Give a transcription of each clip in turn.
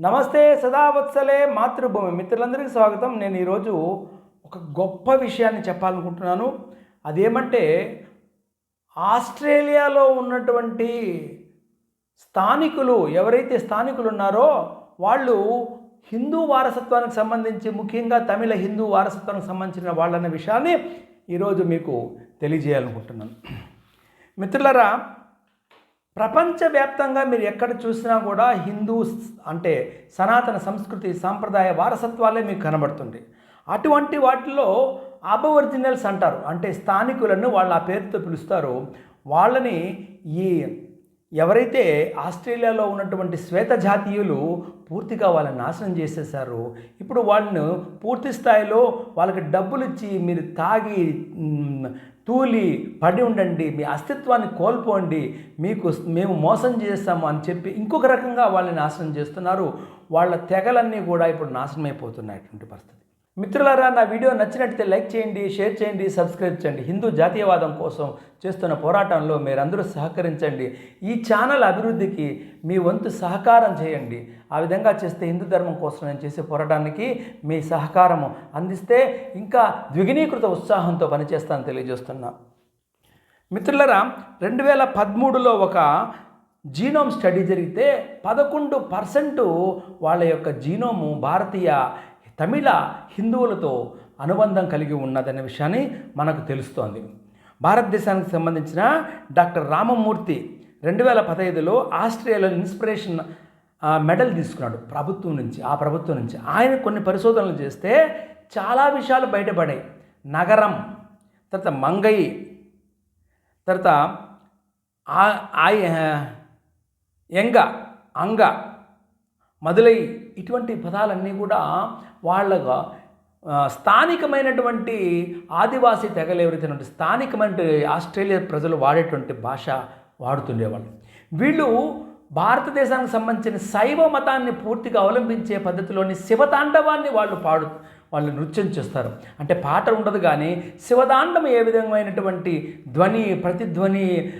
నమస్తే సదావత్సలే మాతృభూమి. మిత్రులందరికీ స్వాగతం. నేను ఈరోజు ఒక గొప్ప విషయాన్ని చెప్పాలనుకుంటున్నాను. అదేమంటే ఆస్ట్రేలియాలో ఉన్నటువంటి స్థానికులు ఎవరైతే స్థానికులు ఉన్నారో వాళ్ళు హిందూ వారసత్వానికి సంబంధించి ముఖ్యంగా తమిళ హిందూ వారసత్వానికి సంబంధించిన వాళ్ళన్న విషయాన్ని ఈరోజు మీకు తెలియజేయాలనుకుంటున్నాను. మిత్రులరా ప్రపంచవ్యాప్తంగా మీరు ఎక్కడ చూసినా కూడా హిందూ అంటే సనాతన సంస్కృతి సాంప్రదాయ వారసత్వాలే మీకు కనబడుతుంది అటువంటి వాటిలో అబొరిజినల్స్ అంటారు. అంటే స్థానికులను వాళ్ళు ఆ పేరుతో పిలుస్తారు. వాళ్ళని ఈ ఎవరైతే ఆస్ట్రేలియాలో ఉన్నటువంటి శ్వేత జాతీయులు పూర్తిగా వాళ్ళని నాశనం చేసేసారు ఇప్పుడు వాళ్ళను పూర్తి స్థాయిలో వాళ్ళకి డబ్బులు ఇచ్చి మీరు తాగి తూలి పడి ఉండండి మీ అస్తిత్వాన్ని కోల్పోండి మీకు మేము మోసం చేస్తాము అని చెప్పి ఇంకొక రకంగా వాళ్ళని నాశనం చేస్తున్నారు. వాళ్ళ తెగలన్నీ కూడా ఇప్పుడు నాశనం అటువంటి పరిస్థితి. మిత్రులారా నా వీడియో నచ్చినట్లయితే లైక్ చేయండి షేర్ చేయండి సబ్స్క్రైబ్ చేయండి. హిందూ జాతీయవాదం కోసం చేస్తున్న పోరాటంలో మీరందరూ సహకరించండి. ఈ ఛానల్ అభివృద్ధికి మీ వంతు సహకారం చేయండి. ఆ విధంగా చేస్తే హిందూ ధర్మం కోసం నేను చేసే పోరాటానికి మీ సహకారము అందిస్తే ఇంకా ద్విగుణీకృత ఉత్సాహంతో పనిచేస్తానని తెలియజేస్తున్నా. మిత్రులరా రెండు వేల పదమూడులో ఒక జీనోమ్ స్టడీ జరిగితే పదకొండు పర్సెంట్ వాళ్ళ యొక్క జీనోము భారతీయ తమిళ హిందువులతో అనుబంధం కలిగి ఉన్నదనే విషయాన్ని మనకు తెలుస్తోంది. భారతదేశానికి సంబంధించిన డాక్టర్ రామమూర్తి రెండు వేల పదహైదులో ఆస్ట్రేలియాలో ఇన్స్పిరేషన్ మెడల్ తీసుకున్నాడు ప్రభుత్వం నుంచి ఆ ప్రభుత్వం నుంచి. ఆయన కొన్ని పరిశోధనలు చేస్తే చాలా విషయాలు బయటపడాయి. నగరం తర్వాత మంగై తర్వాత ఆ- ఆయ ఎంగ అంగ మొదలై ఇటువంటి పదాలన్నీ కూడా వాళ్ళగా స్థానికమైనటువంటి ఆదివాసీ తెగలు ఎవరైతే స్థానికమైనటువంటి స్థానికమైన ఆస్ట్రేలియా ప్రజలు వాడేటువంటి భాష వాడుతుండేవాళ్ళు. వీళ్ళు భారతదేశానికి సంబంధించిన శైవ మతాన్ని పూర్తిగా అవలంబించే పద్ధతిలోని శివతాండవాన్ని వాళ్ళు పాడు వాళ్ళు నృత్యం చేస్తారు. అంటే పాట ఉండదు కానీ శివదాండం ఏ విధమైనటువంటి ధ్వని ప్రతిధ్వని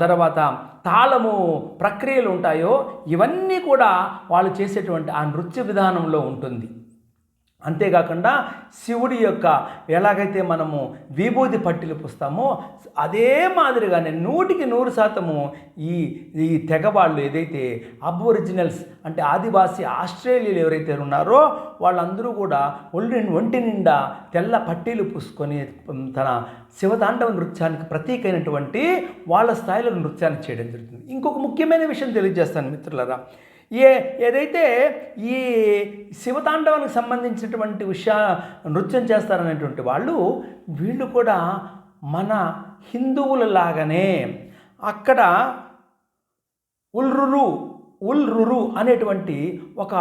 తర్వాత తాళము ప్రక్రియలు ఉంటాయో ఇవన్నీ కూడా వాళ్ళు చేసేటువంటి ఆ నృత్య విధానంలో ఉంటుంది. అంతేకాకుండా శివుడి యొక్క ఎలాగైతే మనము విభూతి పట్టిలు పుస్తామో అదే మాదిరిగానే నూటికి నూరు శాతము ఈ ఈ తెగవాళ్ళు ఏదైతే అబ్ఒరిజినల్స్ అంటే ఆదివాసీ ఆస్ట్రేలియాలు ఎవరైతే ఉన్నారో వాళ్ళందరూ కూడా ఒళ్ళు ఒంటి నిండా తెల్ల పట్టీలు పూసుకొని తన శివతాండవ నృత్యానికి ప్రతీకైనటువంటి వాళ్ళ స్థాయిలో నృత్యాన్ని చేయడం జరుగుతుంది. ఇంకొక ముఖ్యమైన విషయం తెలియజేస్తాను మిత్రులరా. ఏ ఏదైతే ఈ శివతాండవానికి సంబంధించినటువంటి విషయా నృత్యం చేస్తారనేటువంటి వాళ్ళు వీళ్ళు కూడా మన హిందువుల లాగానే అక్కడ ఉల్రురు ఉల్రురు అనేటువంటి ఒక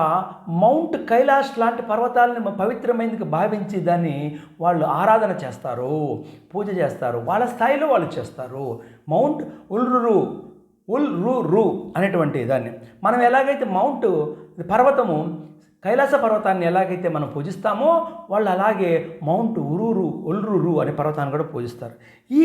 మౌంట్ కైలాష్ లాంటి పర్వతాలను పవిత్రమైనదిగా భావించి దాన్ని వాళ్ళు ఆరాధన చేస్తారు పూజ చేస్తారు వాళ్ళ స్థాయిలో వాళ్ళు చేస్తారు. మౌంట్ ఉల్రురు ఉల్ రు రు అనేటువంటి దాన్ని. మనం ఎలాగైతే మౌంట్ పర్వతము కైలాస పర్వతాన్ని ఎలాగైతే మనం పూజిస్తామో వాళ్ళు అలాగే మౌంట్ ఉరూరు ఉల్రురు అనే పర్వతాన్ని కూడా పూజిస్తారు. ఈ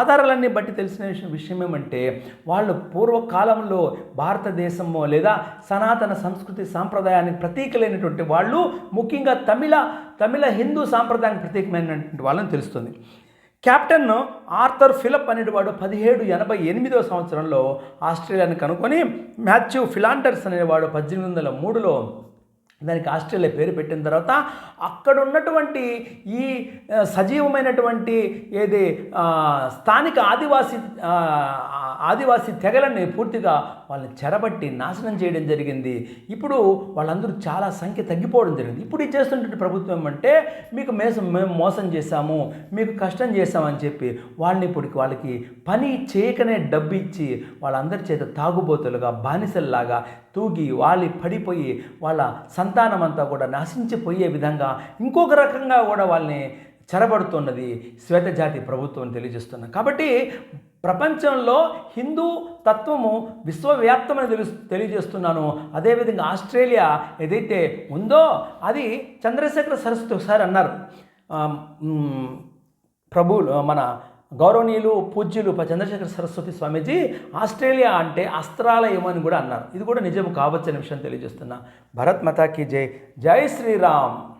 ఆధారాలన్నీ బట్టి తెలిసిన విషయం విషయం ఏమంటే వాళ్ళు పూర్వకాలంలో భారతదేశము లేదా సనాతన సంస్కృతి సాంప్రదాయానికి ప్రతీకలైనటువంటి వాళ్ళు ముఖ్యంగా తమిళ తమిళ హిందూ సాంప్రదాయానికి ప్రతీకమైనటువంటి వాళ్ళని తెలుస్తుంది. కెప్టెన్ ఆర్థర్ ఫిలప్ అనేవాడు పదిహేడు ఎనభై ఎనిమిదవ సంవత్సరంలో ఆస్ట్రేలియాను కనుక్కొని మ్యాథ్యూ ఫిలాండర్స్ అనేవాడు పద్దెనిమిది వందల మూడులో దానికి ఆస్ట్రేలియా పేరు పెట్టిన తర్వాత అక్కడ ఉన్నటువంటి ఈ సజీవమైనటువంటి ఏది స్థానిక ఆదివాసీ ఆదివాసి ఆదివాసీ తెగలని పూర్తిగా వాళ్ళని చెరబట్టి నాశనం చేయడం జరిగింది. ఇప్పుడు వాళ్ళందరూ చాలా సంఖ్య తగ్గిపోవడం జరిగింది. ఇప్పుడు ఇది చేస్తున్నటువంటి ప్రభుత్వం ఏమంటే మీకు మేసం మేము మోసం చేశాము మీకు కష్టం చేశామని చెప్పి వాళ్ళని ఇప్పుడు వాళ్ళకి పని చేయకనే డబ్బు ఇచ్చి వాళ్ళందరి చేత తాగుబోతులుగా బానిసల్లాగా తూగి వాలి పడిపోయి వాళ్ళ సంత సంతానం అంతా కూడా నశించిపోయే విధంగా ఇంకొక రకంగా కూడా వాళ్ళని చెరబడుతున్నది శ్వేతజాతి ప్రభుత్వం తెలియజేస్తున్నా. కాబట్టి ప్రపంచంలో హిందూ తత్వము విశ్వవ్యాప్తమని తెలుసు తెలియజేస్తున్నాను. అదేవిధంగా ఆస్ట్రేలియా ఏదైతే ఉందో అది చంద్రశేఖర సరస్వతి ఒకసారి అన్నారు. ప్రభు మన గౌరవనీయులు పూజ్యులు చంద్రశేఖర సరస్వతి స్వామీజీ ఆస్ట్రేలియా అంటే అస్త్రాలయం అని కూడా అన్నారు. ఇది కూడా నిజం కావచ్చని విషయం తెలియజేస్తున్నా. భరత్ మతాకి జై. జై శ్రీరామ్.